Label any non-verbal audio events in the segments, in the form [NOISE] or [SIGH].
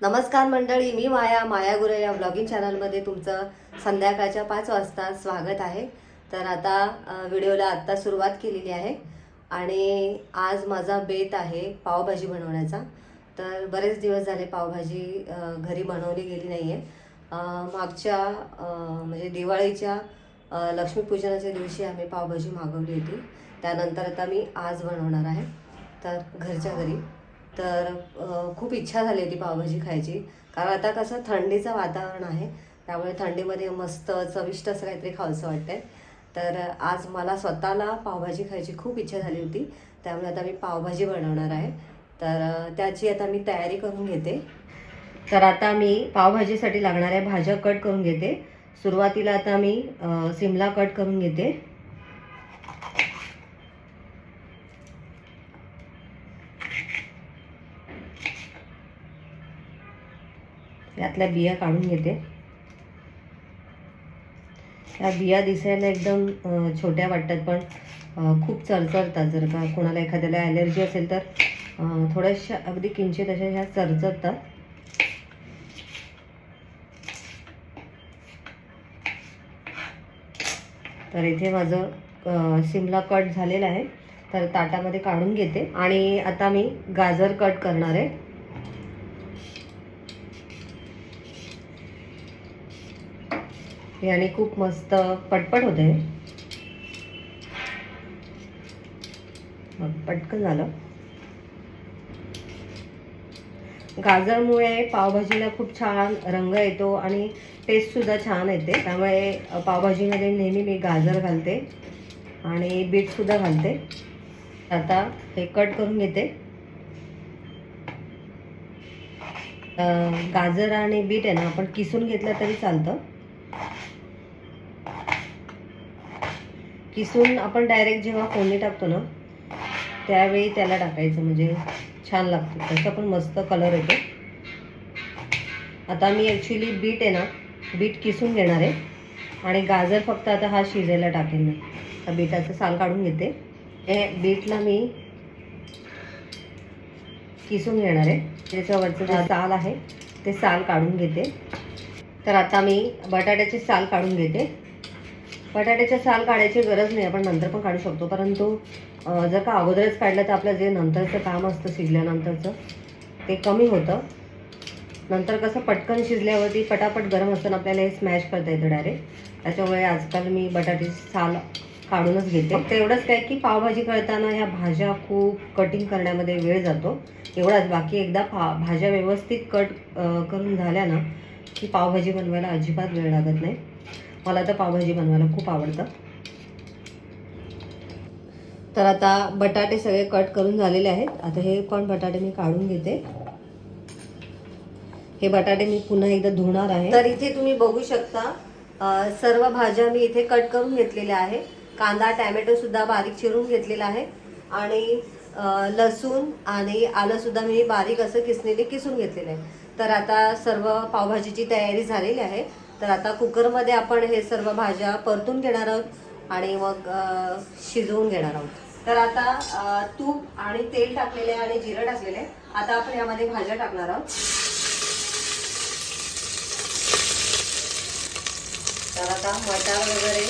नमस्कार मंडळी मी माया माया गुरे या ब्लॉगिंग चॅनलमध्ये तुमचं संध्याकाळच्या पाच वाजता स्वागत आहे. तर आता व्हिडिओला आत्ता सुरुवात केलेली आहे आणि आज माझा बेत आहे पावभाजी बनवण्याचा. तर बरेच दिवस झाले पावभाजी घरी बनवली गेली नाही आहे मागच्या म्हणजे दिवाळीच्या लक्ष्मीपूजनाच्या दिवशी आम्ही पावभाजी मागवली होती. त्यानंतर आता मी आज बनवणार आहे. तर घरच्या घरी. तर खूप इच्छा झाली होती पावभाजी खायची. कारण आता कसं थंडीचं वातावरण आहे. त्यामुळे थंडीमध्ये मस्त चविष्ट असं काहीतरी खावंसं वाटतंय. तर आज मला स्वतःला पावभाजी खायची खूप इच्छा झाली होती. त्यामुळे आता मी पावभाजी बनवणार आहे. तर त्याची आता मी तयारी करून घेते. तर आता मी पावभाजीसाठी लागणाऱ्या भाज्या कट करून घेते. सुरुवातीला आता मी सिमला कट करून घेते. यातल्या बिया काढून घेते. त्या बिया दिसायला एकदम छोट्या वाटतात पण खूप चरचरतात जर का कोणाला एखाद्याला ॲलर्जी असेल तर थोड्याशा अगदी किंचित अशा ह्या चरचरतात. तर इथे माझं शिमला सिमला कट झालेलं आहे. तर ताटामध्ये काढून घेते. आणि आता मी गाजर कट करणार आहे. याने खूप मस्त पटपट होते. पटकन झालं. गाजरमुळे पावभाजीला खूप छान रंग येतो आणि टेस्टसुद्धा छान येते. त्यामुळे पावभाजीमध्ये नेहमी मी गाजर घालते आणि बीटसुद्धा घालते. आता हे कट करून घेते. गाजर आणि बीट आहे ना आपण किसून घेतलं तरी चालतं. किसून आपण डायरेक्ट जेव्हा फोडणी टाकतो ना त्यावेळी त्याला टाकायचं म्हणजे छान लागतं. त्याचा पण मस्त कलर येतो. आता मी ॲक्च्युली बीट आहे ना बीट किसून घेणार आहे. आणि गाजर फक्त आता हा शिजायला टाकेन मी. तर बीटाचं साल काढून घेते. हे बीटला मी किसून घेणार आहे. त्याच्यावरचं जे साल आहे ते साल काढून घेते. तर आता मी बटाट्याचे साल काढून घेते. बटाट्याच्या साल काढायची गरज नाही आपण नंतर पण काढू शकतो. परंतु जर का अगोदरच काढलं तर आपलं जे नंतरचं काम असतं शिजल्यानंतरचं ते कमी होतं. नंतर कसं पटकन शिजल्यावरती पटापट गरम असताना आपल्याला हे स्मॅश करता येतं डायरेक्ट त्याच्यामुळे आजकाल मी बटाट्याची साल काढूनच घेते. फक्त एवढंच काय की पावभाजी करताना ह्या भाज्या खूप कटिंग करण्यामध्ये वेळ जातो. एवढाच. बाकी एकदा पा भाज्या व्यवस्थित कट करून झाल्या ना की पावभाजी बनवायला अजिबात वेळ लागत नाही. मला तर पावभाजी बनवायला खूप आवडतं. तर आता बटाटे सगळे कट करून झालेले आहेत. आता हे पण बटाटे मी काढून घेते. हे बटाटे मी पुन्हा एकदा धुणार आहे. तर इथे तुम्ही बघू शकता सर्व भाज्या मी इथे कट करून घेतलेल्या आहे कांदा टॅमॅटो सुद्धा बारीक चिरून घेतलेला आहे. आणि लसूण आणि आलं सुद्धा मी बारीक असं किसणीने किसून घेतलेलं आहे. तर आता सर्व पावभाजीची तयारी झालेली आहे. तर आता कुकरमध्ये आपण हे सर्व भाज्या परतून घेणार आहोत आणि मग शिजवून घेणार आहोत. तर आता तूप आणि तेल टाकलेले आहे आणि जिरं टाकलेले आता आपण यामध्ये भाज्या टाकणार आहोत. तर आता मटार वगैरे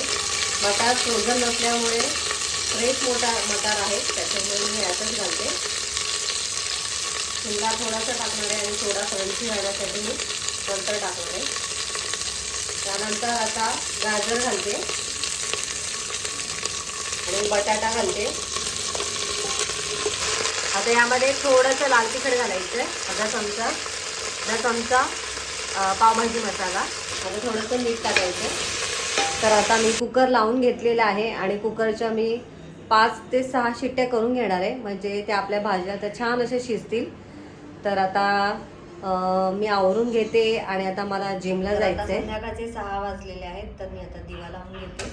मटार फ्रोझन नसल्यामुळे फ्रेश मोठा मटार आहे त्याच्यामुळे मी यातच घालते. शिंगा थोडासा टाकणार आहे आणि थोडा क्रंची व्हायसाठी मी नंतर टाकणार आहे. त्यानंतर आता गाजर घालते. आणि बटाटा घालते. आता यामध्ये थोडंसं लाल तिखट घालायचं आहे अर्धा चमचा अर्धा चमचा पावभाजी मसाला. आता थोडंसं मीठ टाकायचं तर आता मी कुकर लावून घेतलेला आहे आणि कुकरच्या मी पाच ते सहा शिट्ट्या करून घेणार आहे. म्हणजे त्या आपल्या भाज्या तर छान अशा शिजतील. तर आता मी आवरून घेते आणि आता मला जिमला जायचं आहे संध्याकाळचे सहा वाजलेले आहेत तर मी आता दिवा लावून घेते.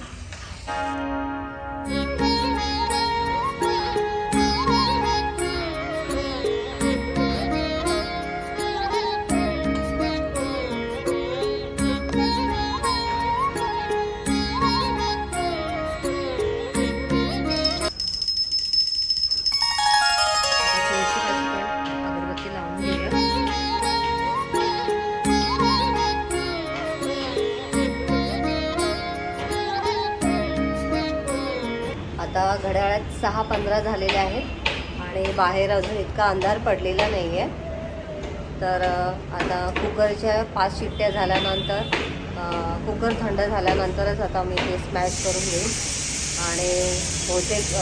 सहा पंधरा झालेले आहेत. आणि बाहेर अजून इतका अंधार पडलेला नाही आहे तर आता कुकरच्या पाच शिट्ट्या झाल्यानंतर कुकर थंड झाल्यानंतरच आता मी ते स्मॅश करून घेईन. आणि बहुतेक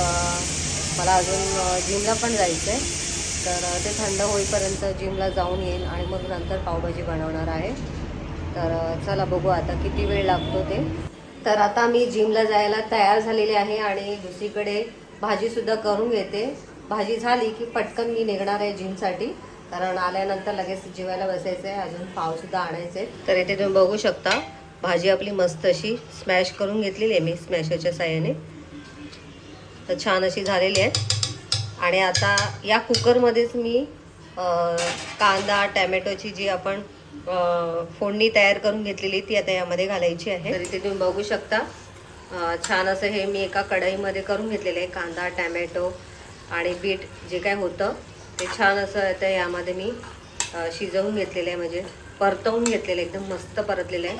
मला अजून जिमला पण जायचं आहे तर ते थंड होईपर्यंत जिमला जाऊन येईल आणि मग नंतर पावभाजी बनवणार आहे. तर चला बघू आता किती वेळ लागतो ते. तर आता मी जिमला जायला तयार झालेले आहे आणि दुसरीकडे भाजीसुद्धा करून घेते. भाजी झाली की पटकन मी निघणार आहे जिमसाठी कारण आल्यानंतर लगेच जेवायला बसायचं आहे अजून पावसुद्धा आणायचे तर इथे तुम्ही बघू शकता भाजी आपली मस्त अशी स्मॅश करून घेतलेली आहे मी स्मॅशरच्या साह्याने. तर छान अशी झालेली आहे. आणि आता या कुकरमध्येच मी कांदा टॅमॅटोची जी आपण फोडणी तयार करून घेतलेली ती आता यामध्ये घालायची आहे. तर इथे तुम्ही बघू शकता. छान असं हे मी एका कढईमध्ये करून घेतलेलं आहे. कांदा टॅमॅटो आणि बीट जे काय होतं ते छान असं आता यामध्ये मी शिजवून घेतलेलं आहे. म्हणजे परतवून घेतलेलं आहे. एकदम मस्त परतलेलं आहे.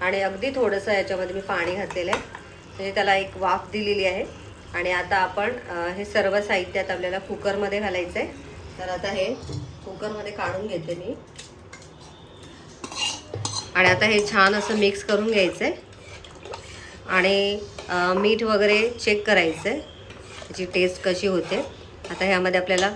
आणि अगदी थोडंसं याच्यामध्ये मी पाणी घातलेलं आहे. म्हणजे त्याला एक वाफ दिलेली आहे. आणि आता आपण हे सर्व साहित्यात आपल्याला कुकरमध्ये घालायचं आहे तर आता हे कुकरमध्ये काढून घेते मी. आणि आता हे छान असं मिक्स करून घ्यायचं आहे. आणि मीठ वगैरे चेक करायचं आहे. त्याची टेस्ट कशी होते. आता ह्यामध्ये आपल्याला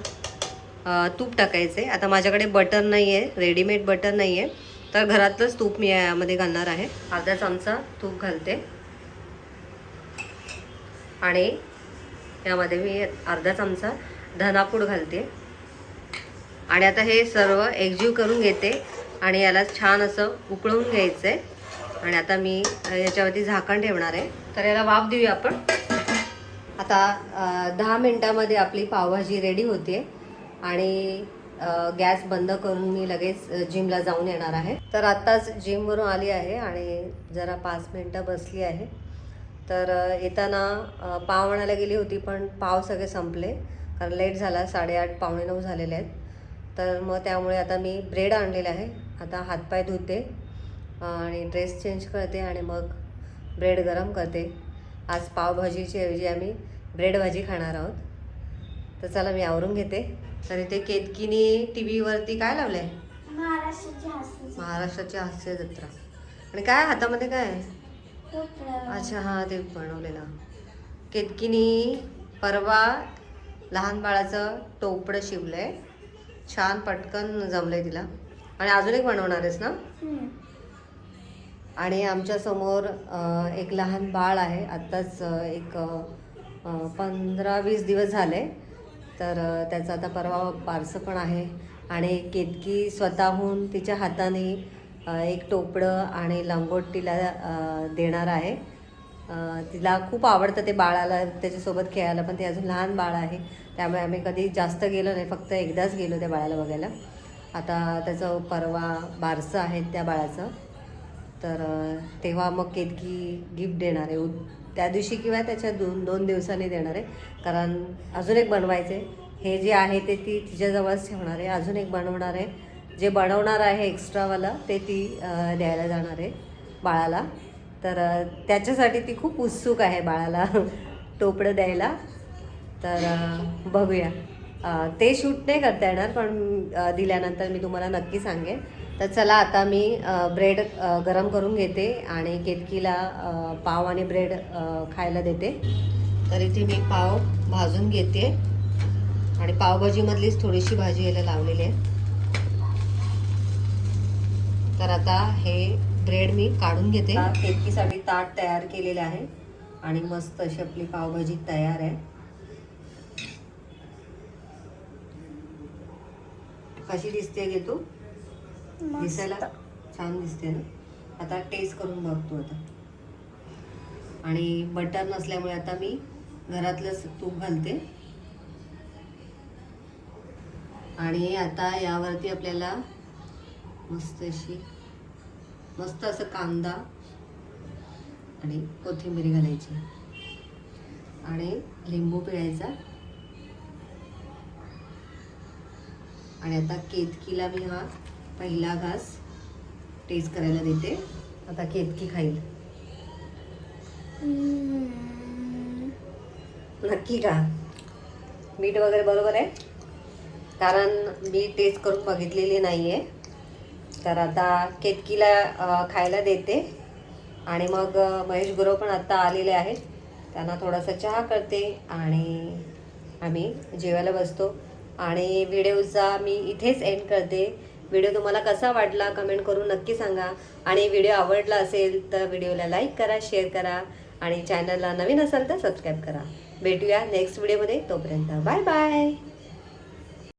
तूप टाकायचं आहे. आता माझ्याकडे बटर नाही आहे रेडीमेड बटर नाही आहे. तर घरातलंच तूप मी यामध्ये घालणार आहे. अर्धा चमचा तूप घालते. आणि यामध्ये मी अर्धा चमचा धनापूड घालते. आणि आता हे सर्व एकजीव करून घेते. आणि याला छान असं उकळून घ्यायचं आहे आणि आता मी याच्यावरती झाकण ठेवणार आहे. तर याला वाफ देऊया आपण. आता दहा मिनटामध्ये आपली पावभाजी रेडी होते आणि गॅस बंद करून मी लगेच जिमला जाऊन येणार आहे. तर आत्ताच जिमवरून आली आहे आणि जरा पाच मिनटं बसली आहे. तर येताना पाव आणायला गेली होती पण पाव सगळे संपले. कारण लेट झाला साडेआठ पावणे नऊ झालेले आहेत. तर मग त्यामुळे आता मी ब्रेड आणलेला आहे. आता हातपाय धुते आणि ड्रेस चेंज करते आणि मग ब्रेड गरम करते. आज पावभाजीची ऐवजी आम्ही ब्रेड भाजी खाणार आहोत. तर चला मी आवरून घेते. तर इथे केतकीने टी व्हीवरती काय लावलं आहे महाराष्ट्राची हास्य जत्रा. आणि काय हातामध्ये काय? आहे अच्छा हां ते बनवलेलं. केतकीनी परवा लहान बाळाचं टोपडं शिवलंय. छान पटकन जमलंय तिला. आणि अजून एक बनवणार आहेस ना. आणि आमच्यासमोर एक लहान बाळ आहे. आत्ताच एक पंधरा वीस दिवस झाले. तर त्याचं आता परवा बारसं पण आहे. आणि केतकी स्वतःहून तिच्या हाताने एक टोपडं आणि लंगोट तिला देणार आहे. तिला खूप आवडतं ते बाळाला त्याच्यासोबत खेळायला. पण ते अजून लहान बाळ आहे. त्यामुळे आम्ही कधी जास्त गेलो नाही. फक्त एकदाच गेलो त्या बाळाला बघायला. आता त्याचं परवा बारसं आहे त्या बाळाचं. तर तेव्हा मग केतकी गिफ्ट देणार आहे. त्या दिवशी किंवा त्याच्या दोन दोन दिवसांनी देणार आहे. कारण अजून एक बनवायचे हे जे आहे ते ती तिच्याजवळच ठेवणार आहे. अजून एक बनवणार आहे. जे बनवणार आहे एक्स्ट्रावालं ते ती द्यायला जाणार आहे बाळाला. तर त्याच्यासाठी ती खूप उत्सुक आहे बाळाला [LAUGHS] टोपडं द्यायला. तर बघूया. ते शूट नाही करता येणार पण दिल्यानंतर मी तुम्हाला नक्की सांगेन. तर चला आता मी ब्रेड गरम करून घेते आणि केतकीला पाव आणि ब्रेड खायला देते. तर इथे मी पाव भाजून घेते. आणि पावभाजीमधलीच थोडीशी भाजी याला लावलेली आहे. तर आता हे ब्रेड मी काढून घेते. केतकीसाठी ताट तयार केलेले आहे. आणि मस्त अशी आपली पावभाजी तयार आहे. कशी दिसते गे तू? दिसायला छान दिसते ना? आता टेस्ट करून बघतो आता. आणि बटर नसल्यामुळे आता मी घरातलंच तूप घालते. आणि आता यावरती आपल्याला मस्त अशी मस्त असं कांदा आणि कोथिंबीर घालायची. आणि लिंबू पिळायचा. आणि आता केतकीला मी हा पहिला घास टेस्ट करायला देते. आता केतकी खाईल. नक्की का मीठ वगैरे बरोबर आहे. कारण मी टेस्ट करून बघितलेली नाही आहे तर आता केतकीला खायला देते. आणि मग महेश गुरव पण आत्ता आलेले आहेत. त्यांना थोडासा चहा करते आणि आम्ही जेवायला बसतो. आणि व्हिडिओचा मी इथेच एंड करते. व्हिडिओ तुम्हाला कसा वाटला कमेंट करून नक्की सांगा. आणि व्हिडिओ आवडला असेल तर व्हिडिओला लाईक करा शेअर करा आणि चॅनलला नवीन असाल तर सबस्क्राईब करा. भेटूया नेक्स्ट व्हिडिओमध्ये तोपर्यंत बाय बाय